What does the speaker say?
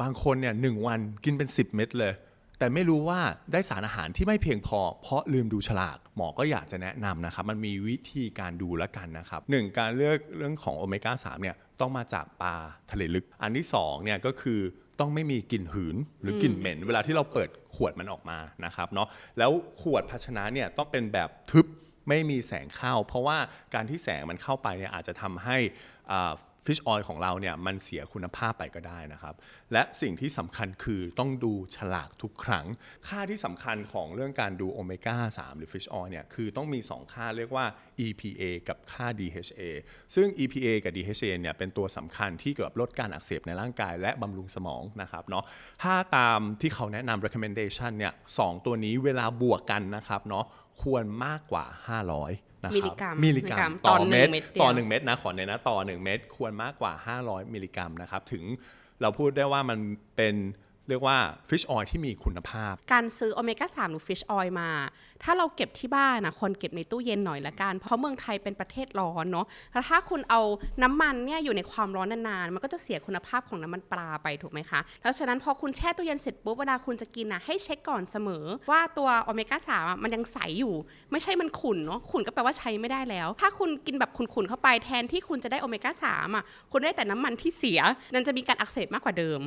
บางคนเนี่ยหนึ่งวันกินเป็น 10 เม็ดเลย แต่ไม่รู้ว่าได้สารอาหารที่ไม่เพียงพอ เพราะลืมดูฉลาก หมอก็อยากจะแนะนำนะครับ มันมีวิธีการดูแล้วกันนะครับหนึ่งการเลือกเรื่องของโอเมก้า3เนี่ยต้องมาจากปลาทะเลลึก อันที่2เนี่ยก็คือต้องไม่มีกลิ่นหืนหรือกลิ่นเหม็น เวลาที่เราเปิดขวดมันออกมานะครับเนาะแล้วขวดภาชนะเนี่ยต้องเป็นแบบทึบไม่มีแสงเข้า เพราะว่าการที่แสงมันเข้าไปเนี่ยอาจจะทำให้ ฟิชออยล์ของเราเนี่ยมันเสียคุณภาพไปก็ได้นะครับ และสิ่งที่สำคัญคือต้องดูฉลากทุกครั้ง ค่าที่สำคัญของเรื่องการดูโอเมก้า 3 หรือฟิชออยล์เนี่ยคือต้องมี 2 ค่าเรียกว่า EPA กับค่า DHA ซึ่ง EPA กับ DHA เนี่ยเป็นตัวสำคัญที่เกี่ยวกับลดการอักเสบในร่างกายและบำรุงสมองนะครับเนาะถ้าตามที่เขาแนะนำ recommendation เนี่ยสองตัวนี้เวลาบวกกันนะครับเนาะควรมากกว่า 500 นะครับมิลลิกรัมมิลลิกรัมมิลลิกรัมต่อต่อหนึ่เม็ดงเม็ดเดียวต่อหนึ่งเม็ดนะขอเน้นนะต่อหนึ่งเม็ดควรมากกว่า 500 มิลลิกรัมนะครับถึงเราพูดได้ว่ามันเป็น เรียกว่าฟิชออยที่มีคุณภาพ การซื้อโอเมก้า3หรือฟิชออยมา ถ้าเราเก็บที่บ้านนะคนเก็บในตู้เย็นหน่อยละกัน เพราะเมืองไทยเป็นประเทศร้อนเนาะแล้วถ้าคุณเอาน้ำมันเนี่ยอยู่ในความร้อนนานๆ มันก็จะเสียคุณภาพของน้ำมันปลาไปถูกไหมคะ แล้วฉะนั้นพอคุณแช่ตู้เย็นเสร็จปุ๊บเวลาคุณจะกินนะให้เช็คก่อนเสมอ ว่าตัวโอเมก้า3มันยังใสอยู่ ไม่ใช่มันขุ่นเนาะขุ่นก็แปลว่าใช้ไม่ได้แล้ว ถ้าคุณกินแบบขุ่นๆเข้าไปแทนที่คุณจะได้โอเมก้า3อะคุณได้แต่น้ำมันที่เสียนั่นจะมีการอักเสบมากกว่าเดิม